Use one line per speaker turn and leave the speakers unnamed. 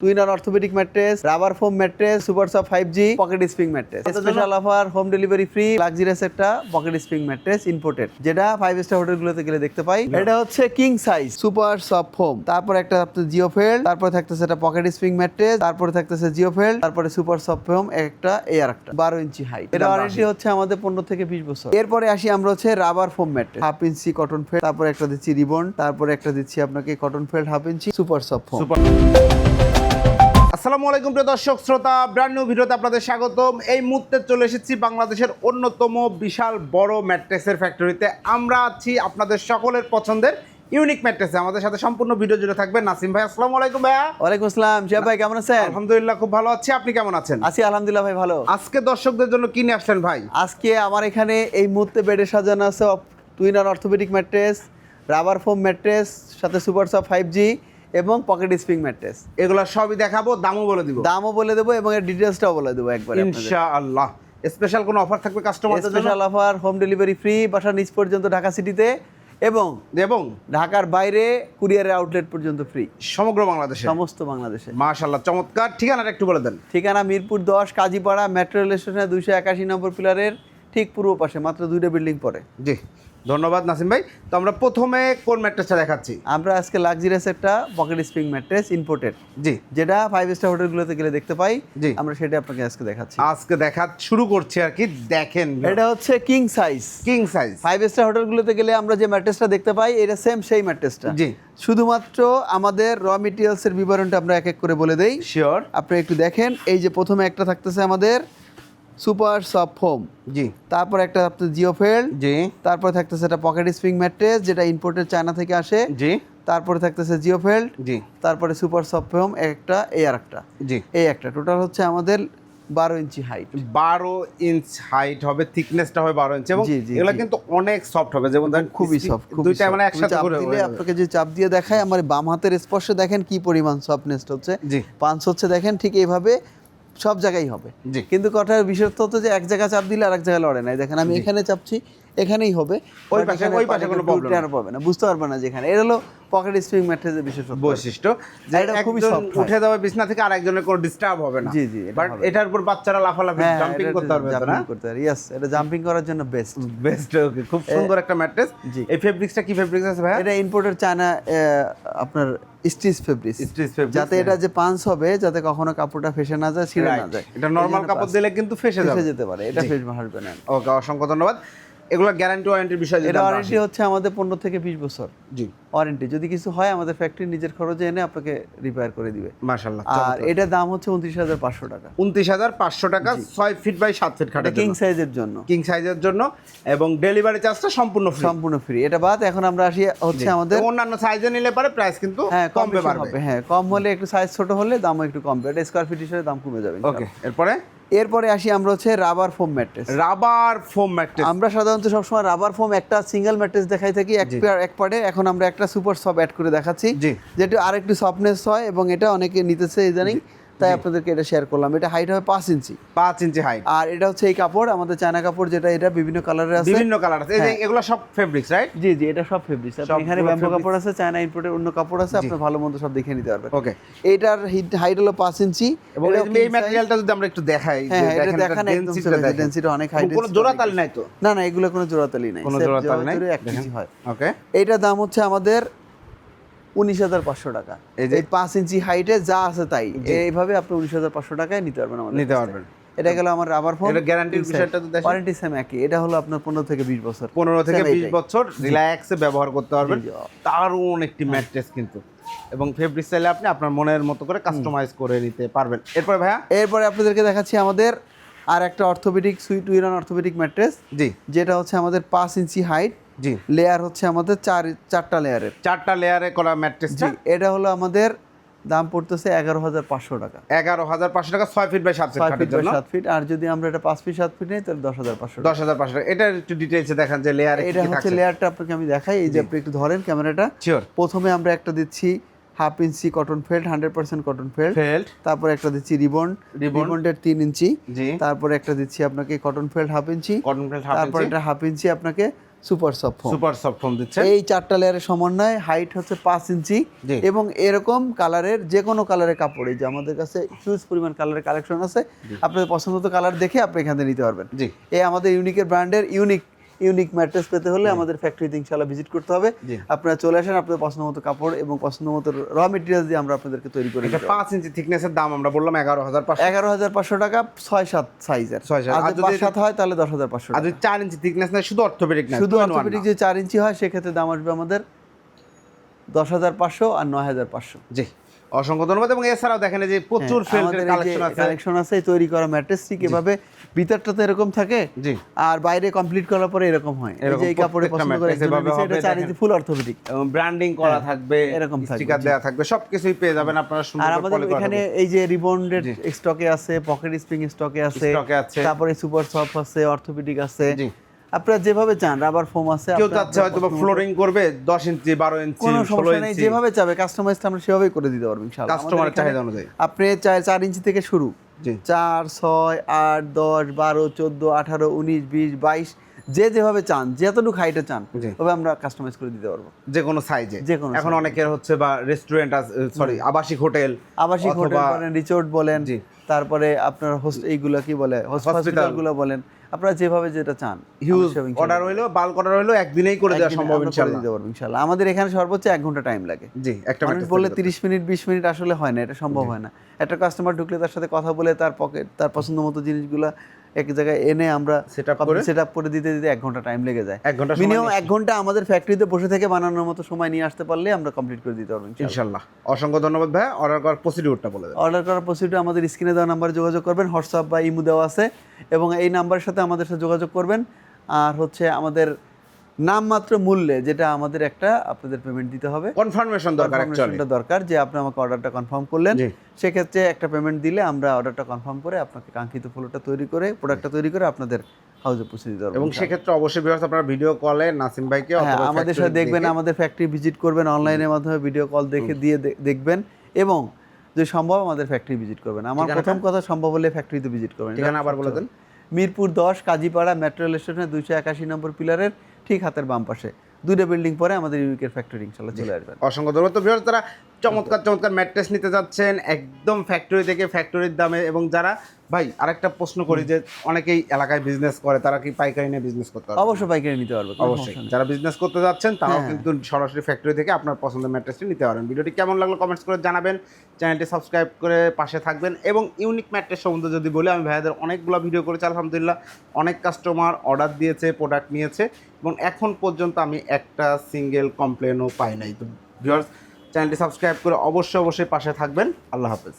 টুইনার orthopedic mattress rubber foam mattress super soft five G pocket spring mattress special offer home delivery free luxurious একটা pocket spring mattress imported যেটা five star হোটেলগুলোতে গেলে দেখতে পাই। এটা হচ্ছে king size super soft foam তারপর একটা আপনার জিও ফেল তারপর থাকতেছে একটা পকেট স্প্রিং ম্যাট্রেস তারপরে থাকতেছে জিও ফেল তারপরে সুপার সফট ফোম একটা এয়ার একটা বারো ইঞ্চি হাইট এটা ওয়ারেন্টি হচ্ছে আমাদের পনেরো থেকে বিশ বছর। এরপরে আসি আমরা হচ্ছে rubber foam mattress half inch cotton felt তারপরে একটা দিচ্ছি রিবন তারপরে একটা দিচ্ছি আপনাকে cotton felt half inch super soft foam
super আসসালামু আলাইকুম প্রিয় দর্শক শ্রোতা ব্র্যান্ড নিউ ভিডিওতে আপনাদের স্বাগতম। এই মুহূর্তে চলে এসেছি বাংলাদেশের অন্যতম বিশাল বড় ম্যাট্রেসের ফ্যাক্টরিতে আমরা আছি আপনাদের সকলের পছন্দের ইউনিক ম্যাট্রেসে। আমাদের সাথে সম্পূর্ণ ভিডিও জুড়ে থাকবে নাসিম ভাই। আসসালামু আলাইকুম ভাইয়া।
ওয়ালাইকুম আসসালাম। শিয়া ভাই কেমন আছেন?
আলহামদুলিল্লাহ খুব ভালো আছি। আপনি কেমন আছেন?
আছি আলহামদুলিল্লাহ ভাই ভালো।
আজকে দর্শকদের জন্য কি নিয়ে আসলেন ভাই?
আজকে আমার এখানে এই মুহূর্তে বেডে সাজানো আছে টুইনার orthopedic mattress rubber foam mattress সাথে সুপার সফট ফাইভ জি এবং পকেট স্প্রিং ম্যাট্রেস।
এগুলো সবই দেখাবো দামও বলে দিব।
দামও বলে দেবো এবং এর ডিটেলসটাও বলে দেবো একবার
ইনশাআল্লাহ। স্পেশাল কোনো অফার থাকবে কাস্টমারদের
special offer home delivery free বাসা নিচ পর্যন্ত ঢাকা সিটিতে এবং
এবং
ঢাকার বাইরে কুরিয়ারের আউটলেট পর্যন্ত ফ্রি।
সমগ্র বাংলাদেশে?
সমস্ত বাংলাদেশে।
মাশাআল্লাহ চমৎকার। ঠিকানাটা একটু বলে দেন।
ঠিকানা মিরপুর দশ কাজীপাড়া মেট্রো রেল স্টেশনের দুইশো একাশি নম্বর পিলারের ঠিক পূর্ব পাশে মাত্র দুইটা বিল্ডিং পরে।
জি। ধন্যবাদ নাসিম ভাই। তো আমরা প্রথমে কোন ম্যাট্রেসটা দেখাচ্ছি?
আমরা আজকে লাক্সারিয়াস একটা পকেট স্প্রিং ম্যাট্রেস ইম্পোর্টেড
জি।
যেটা ফাইভ স্টার হোটেলগুলোতে গেলে দেখতে পাই
জি।
আমরা সেটা আপনাকে আজকে দেখাচ্ছি।
আজকে দেখা শুরু করছি আর কি দেখেন।
এটা হচ্ছে king size
king size
five star হোটেলগুলোতে গেলে আমরা যে ম্যাট্রেসটা দেখতে পাই এটা সেম সেই ম্যাট্রেসটা
জি।
শুধুমাত্র আমাদের র মেটেরিয়ালসের বিবরণটা আমরা এক এক করে বলে দেই।
শিওর
আপনি একটু দেখেন এই যে প্রথমে একটা থাকতেছে আমাদের সুপার সফট ফোম।
জি।
তারপর একটা আপনার জিও ফেল।
জি।
তারপরে থাকতেছে একটা পকেট স্প্রিং ম্যাট্রেস যেটা ইম্পোর্টেড চায়না থেকে আসে।
জি।
তারপরে থাকতেছে জিও ফেল্ড
জি।
তারপরে সুপার সফট ফোম একটা এই আর একটা।
জি।
এই একটা। টোটাল হচ্ছে আমাদের বারো ইঞ্চি হাইট
বারো ইঞ্চ হাইট হবে থিকনেসটা হবে বারো ইঞ্চ। এবং
জি, জি,
এগুলো কিন্তু অনেক সফট হবে। যেমন ধরেন
খুবই সফট
দুইটা মানে একসাথে
চাপ
করে
দিলে আপনাকে যে চাপ দিয়ে দেখায় আমার বাম হাতের স্পর্শে দেখেন কি পরিমাণ সফটনেস হচ্ছে।
জি।
পাঞ্চ হচ্ছে দেখেন ঠিক এইভাবে সব জায়গায় হবে। কিন্তু কথার বিশেষত্ব যে এক জায়গায় চাপ দিলে আর এক জায়গায় লড়ে নাই দেখেন আমি এখানে চাপছি এখানেই হবে।
ওই পাশে-
এখানে
ওই পাশে কোনো
পাশে উল্টে আর পাবে না বুঝতে পারবে না যেখানে। এটা হলো পকেট স্প্রিং ম্যাট্রেসের বিশেষত্ব।
বৈশিষ্ট্য যে
এটা খুবই হয়।
উঠে যাবে বিছনা থেকে আরেকজনের কোনো ডিস্টার্ব হবে না।
জি, জি,
বাট এটার উপর বাচ্চারা লাফালাফি
হ্যাঁ
জাম্পিং করতে পারবে না?
জাম্পিং করতে পারে। ইয়েস এটা জাম্পিং করার জন্য বেস্ট
বেস্ট ওকে খুব সুন্দর একটা ম্যাট্রেস
জি।
এই ফেব্রিক্সটা কি ফেব্রিক্স আছে ভাই
এটা ইম্পোর্টের চায়না আপনার স্টিচ ফেব্রিক
Stitch fabrics,
যাতে এটা যে পাঞ্চ হবে যাতে কখনো কাপড়টা ফেসে না যায় ছিঁড়ে না যায়।
এটা নরমাল কাপড় দিলে কিন্তু ফেসে
ফেসে যেতে পারে এটা ফেস হাসবে না।
ওকে অসংখ্য ধন্যবাদ। এগুলো গ্যারান্টি ওয়ারেন্টির বিষয়
এটা ওয়ারেন্টি হচ্ছে আমাদের পনেরো থেকে বিশ বছর।
জি।
ওয়ারেন্টি যদি কিছু হয় আমাদের ফ্যাক্টরি নিজের খরচে এনে আপনাকে রিপেয়ার করে দিবে।
মাশাআল্লাহ
আর এটার দাম হচ্ছে উনত্রিশ হাজার পাঁচশো টাকা।
উনত্রিশ হাজার পাঁচশো টাকা ছয় ফিট বাই সাত ফিট খাটে
কিং সাইজের জন্য।
কিং সাইজের জন্য। এবং ডেলিভারি চার্জটা সম্পূর্ণ ফ্রি
সম্পূর্ণ ফ্রি এটা বাদ এখন আমরা আসি হচ্ছে আমাদের
অন্যান্য সাইজে নিলে পরে প্রাইস কিন্তু
হ্যাঁ কম
কমবে
হবে। হ্যাঁ কম হলে একটু সাইজ ছোট হলে দামও একটু কমবে। এটা স্কোয়ার ফিট হিসেবে দাম কমে যাবে
ওকে এরপরে?
এরপরে আসি আমরা হচ্ছে rubber foam mattress
rubber foam mattress
আমরা সাধারণত সবসময় রাবার ফোম একটা সিঙ্গেল ম্যাট্রেস দেখাই থাকি এক পেয়ার এক পার্টে এখন আমরা একটা সুপার সফট অ্যাড করে দেখাচ্ছি। যেটা আরেকটু সফটনেস হয় এবং এটা অনেকে নিতেছে ইদানিং। তাই আপনাদেরকে এটা শেয়ার করলাম। এটা হাইট হবে পাঁচ ইঞ্চি।
পাঁচ ইঞ্চি হাইট
আর এটা হচ্ছে এই কাপড় আমাদের চায়না কাপড় যেটা এটা বিভিন্ন কালারের আছে।
বিভিন্ন কালার আছে।
হ্যাঁ।
এগুলো সব ফেব্রিক্স রাইট
জি জি এটা সব ফেব্রিক
সবগুলো
এখানে ব্যাম্বো কাপড় আছে চায়না ইম্পোর্টের অন্য কাপড় আছে আপনি ভালো মন্দ সব দেখে নিতে পারবেন।
ওকে
এটার হাইট হলো পাঁচ ইঞ্চি।
এবং এই ম্যাটেরিয়ালটা যদি আমরা একটু দেখাই
হ্যাঁ এটা
দেখেন
ডেন্সিটি অনেক হাই
কোনো জোড়া তাল নাই তো?
না না এগুলো কোনো জোড়াতালি নাই।
কোনো জোড়াতাল নাই?
এক। কেজি হয়।
ওকে
এইটার দাম হচ্ছে আমাদের উনিশ হাজার পাঁচশো টাকা।
এই যে-
পাঁচ ইঞ্চি হাইটে যা আছে তাই। এইভাবে আপনি উনিশ হাজার পাঁচশো টাকায় নিতে পারবেন আমাদের
নিতে পারবেন।
এটা গেল আমার রাবার ফোন
এটা guarantee বিষয়টা তো
ওয়ারেন্টি সেম একই। এটা হলো আপনার পনেরো থেকে বিশ বছর।
পনেরো থেকে
Same
বিশ
এইটাই।
বছর রিল্যাক্সে ব্যবহার করতে পারবেন। দারুণ একটি ম্যাট্রেস কিন্তু। এবং ফেব্রিক চাইলে আপনি আপনার মনের মতো করে কাস্টমাইজ করে নিতে পারবেন। এরপর ভাইয়া?
এরপরে আপনাদেরকে দেখাচ্ছি আমাদের আর একটা অর্থোপেডিক সুইট উইরন অর্থোপেডিক ম্যাট্রেস
জি।
যেটা হচ্ছে আমাদের পাঁচ ইঞ্চি হাইট
জি।
লেয়ার হচ্ছে আমাদের চার চারটা লেয়ারের
চারটা লেয়ারে করা ম্যাট্রেস
জি এটা হলো আমাদের দাম পড়তেছে এগারো হাজার পাঁচশো টাকা।
এগারো হাজার পাঁচশো টাকা ছয় ফিট বাই সাত ফিট
ছয় ফিট বাই সাত ফিট আর যদি আমরা এটা পাঁচ ফিট সাত ফিট নেই তাহলে দশ হাজার পাঁচশো
দশ হাজার পাঁচশো টাকা। এটা একটু ডিটেলসে দেখান যে লেয়ারে
এটা হচ্ছে লেয়ারটা আপনাকে আমি দেখাই এই যে আপনি একটু ধরেন ক্যামেরাটা। প্রথমে আমরা একটা দিচ্ছি half inch cotton felt hundred percent cotton felt
felt
তারপরে একটা দিচ্ছি রিবন। রিবনটের তিন ইঞ্চি। তারপরে একটা দিচ্ছি আপনাকে cotton felt half inch.
Cotton felt
তারপর এটা হাফ ইঞ্চি আপনাকে super soft foam
super soft foam দিচ্ছেন।
এই চারটা লেয়ারের সমন্বয় হাইট হচ্ছে পাঁচ ইঞ্চি। এবং এরকম কালারের যে কোনো কালারের কাপড় এই যে আমাদের কাছে হিউজ পরিমাণ কালারের কালেকশন আছে। আপনাদের পছন্দ কালার দেখে আপনি এখান থেকে নিতে পারবেন।
জি।
এই আমাদের ইউনিকের ব্র্যান্ডের ইউনিক ইউনিক ম্যাট্রেস পেতে হলে আমাদের ফ্যাক্টরিতে ইনশাল্লাহ ভিজিট করতে হবে। আপনারা চলে আসেন আপনাদের পছন্দ মতো কাপড় এবং পছন্দ মতো র মেটেরিয়াল দিয়ে আমরা আপনাদেরকে তৈরি করে
এটা পাঁচ ইঞ্চি থিকনেসের দাম আমরা বললাম এগারো হাজার পাঁচশো।
এগারো হাজার পাঁচশো টাকা ছয় সাত সাইজের
ছয় সাত।
আর যদি
যদি
সাত হয় তাহলে দশ হাজার পাঁচশো
আর যদি চার ইঞ্চি থিকনেস নেয় শুধু অর্থোপেডিক না
শুধু অর্থোপেডিক যে চার ইঞ্চি হয় সেক্ষেত্রে দাম আসবে আমাদের দশ হাজার পাঁচশো আর নয় হাজার পাঁচশো।
জি। অসংখ্য ধন্যবাদ। এবং এছাড়াও দেখেন যে প্রচুর ফেল্টের কালেকশন আছে।
কালেকশন আছে তৈরি করা ম্যাট্রেস ঠিক এভাবে ভিতরটা তো এরকম থাকে
জি।
আর বাইরে কমপ্লিট করার পরে এরকম হয়। এই যে এই কাপড়ে পছন্দ করে
এভাবে হবে,
চার ফুল অর্থোপেডিক
ব্র্যান্ডিং করা থাকবে
এরকম
স্টিকার থাকবে সবকিছুই পেয়ে যাবেন আপনারা
আর আমাদের এখানে এই যে রিবন্ডেড স্টকে আছে পকেট স্প্রিং স্টকে আছে
স্টকে আছে।
তারপরে সুপার সফট আছে অর্থোপেডিক আছে।
জি।
আপনারা যেভাবে চান রাবার ফোম আছে
কেউ চাচ্ছে হয়তো
মতো-
ফ্লোরিং করবে দশ ইঞ্চি বারো ইঞ্চি
কোনো সমস্যা নেই যেভাবে চাবে কাস্টমাইজ আমরা সেভাবেই করে দিতে পারব ইনশাআল্লাহ।
কাস্টমারের চাহিদা অনুযায়ী।
আপনি চার চার ইঞ্চি থেকে শুরু।
জি।
চার ছয় আট দশ বারো চোদ্দ আঠারো উনিশ বিশ বাইশ যে যেভাবে চান যতটুকু হাইটে চান। ওভাবে আমরা কাস্টমাইজ করে দিতে পারব।
যে কোনো সাইজে
যে কোনো
এখন অনেকের হচ্ছে বা রেস্টুরেন্ট সরি আবাসিক হোটেল
আবাসিক হোটেল বলেন রিসোর্ট বলেন
জি।
তারপরে আপনার হোস্ট এইগুলো কি বলে?
Hospital।
হসপিটালগুলো বলেন। আপনারা যেভাবে যেটা চান
হিউজ অর্ডার হইল বাল্ক অর্ডার হইল একদিনেই করে দেওয়া সম্ভব ইনশাআল্লাহ।
দিতে পারব ইনশাআল্লাহ। আমাদের এখানে সর্বোচ্চ এক ঘণ্টা টাইম লাগে।
জি একটা
মানুষ বললে
তৈরি করতে।
তিরিশ মিনিট বিশ মিনিট আসলে হয় না এটা সম্ভব হয় না। একটা কাস্টমার ঢুকলে তার সাথে কথা বলে তার পকেট তার পছন্দ মতো জিনিসগুলো এক জায়গায় এনে আমরা
Set up করে?
সেট আপ করে দিতে দিতে এক ঘণ্টা টাইম লেগে যায়।
এক ঘণ্টা
মিনিমাম এক ঘণ্টা আমাদের ফ্যাক্টরিতে বসে থেকে বানানোর মতো সময় নিয়ে আসতে পারলে আমরা কমপ্লিট করে দিতে পারব ইনশাআল্লাহ।
ইনশাল্লাহ অসংখ্য ধন্যবাদ ভাই। অর্ডার করার প্রসিডিউরটা বলে দেন।
অর্ডার করার প্রসিডিউর আমাদের স্ক্রিনে দেওয়া নাম্বারে যোগাযোগ করবেন হোয়াটসঅ্যাপ বা ইমো দেওয়া আছে এবং এই নাম্বারের সাথে আমাদের সাথে যোগাযোগ করবেন। আর হচ্ছে আমাদের নামমাত্র মূল্যে যেটা আমাদের একটা আপনাদের পেমেন্ট দিতে হবে।
কনফার্মেশন দরকার অ্যাকচুয়ালি
দরকার যে আপনি আমাকে অর্ডারটা কনফার্ম করলেন। সেক্ষেত্রে একটা পেমেন্ট দিলে আমরা অর্ডারটা কনফার্ম করে আপনাকে কাঙ্ক্ষিত ফলোটা তৈরি করে প্রোডাক্টটা তৈরি করে আপনাদের হাউসে পৌঁছে দিতে পারব
এবং সেক্ষেত্রে অবশ্যই ভিউয়ার্স আপনারা ভিডিও কলে নাসিম ভাইকে
হ্যাঁ আমাদের সাথে দেখবেন আমাদের ফ্যাক্টরি ভিজিট করবেন অনলাইনের মাধ্যমে ভিডিও কল দেখে দিয়ে দেখবেন এবং যদি সম্ভব আমাদের ফ্যাক্টরি ভিজিট করবেন। আমার প্রথম কথা সম্ভব হলে ফ্যাক্টরিতে ভিজিট করবেন।
ঠিকানা আবার বলে দেন।
মিরপুর দশ কাজীপাড়া মেট্রো রেল স্টেশনের দুইশো একাশি নম্বর পিলারের ঠিক হাতের বাম পাশে। দুটো বিল্ডিং পরে আমাদের ইউনিকের ফ্যাক্টরি ইনশাল্লাহ চলে আসবেন।
অসংখ্য ধন্যবাদ। তো যারা চমৎকার চমৎকার ম্যাট্রেস নিতে যাচ্ছেন একদম ফ্যাক্টরি থেকে ফ্যাক্টরির দামে। এবং যারা ভাই আরেকটা প্রশ্ন করি যে অনেকেই এলাকায় বিজনেস করে তারা কি পাইকারি নিয়ে বিজনেস করতে পারবে?
অবশ্যই পাইকারি নিতে পারবে
অবশ্যই। যারা বিজনেস করতে যাচ্ছেন তারাও
হ্যাঁ।
কিন্তু সরাসরি ফ্যাক্টরি থেকে আপনার পছন্দের ম্যাট্রেসটি নিতে পারেন। ভিডিওটি কেমন লাগল কমেন্টস করে জানাবেন। চ্যানেলটি সাবস্ক্রাইব করে পাশে থাকবেন। এবং ইউনিক ম্যাট্রেস সম্বন্ধে যদি বলি আমি ভাইয়াদের অনেকগুলো ভিডিও করেছি আলহামদুলিল্লাহ। অনেক কাস্টমার অর্ডার দিয়েছে প্রোডাক্ট নিয়েছে। এবং এখন পর্যন্ত আমি একটা সিঙ্গেল কমপ্লেনও পাই নাই। তো ভিউয়ার্স চ্যানেলটি সাবস্ক্রাইব করে অবশ্যই অবশ্যই পাশে থাকবেন। আল্লাহ হাফেজ।